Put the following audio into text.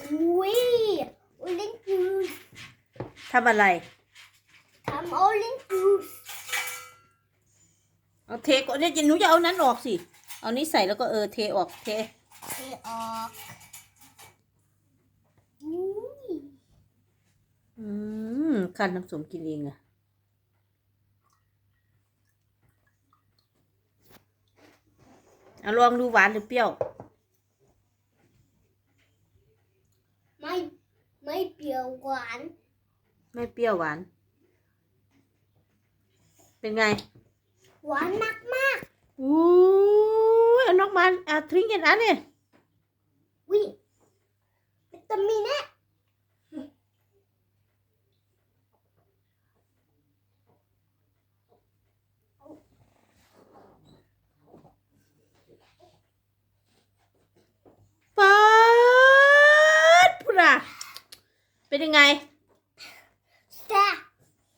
อุ้ยโอเลนจูสทำอะไร ทำโอเลนจูสเอาเทก่อนเนี่ยหนูจะเอานั้นออกสิ เอานี้ใส่แล้วก็เออเทออกเท เทออกอุ้ยอืมคันน้ำสมกินเองอะเอาลองดูหวานหรือเปรี้ยว ไม่ไม่ เปรี้ยวหวาน ไม่เปรี้ยวหวาน เป็นไง หวานมากมากอู้ยเอานอกมาอะทริงกันอันเนี่ยๆวิวิตามินเอะ ป๊าดพุดะ เป็นยังไง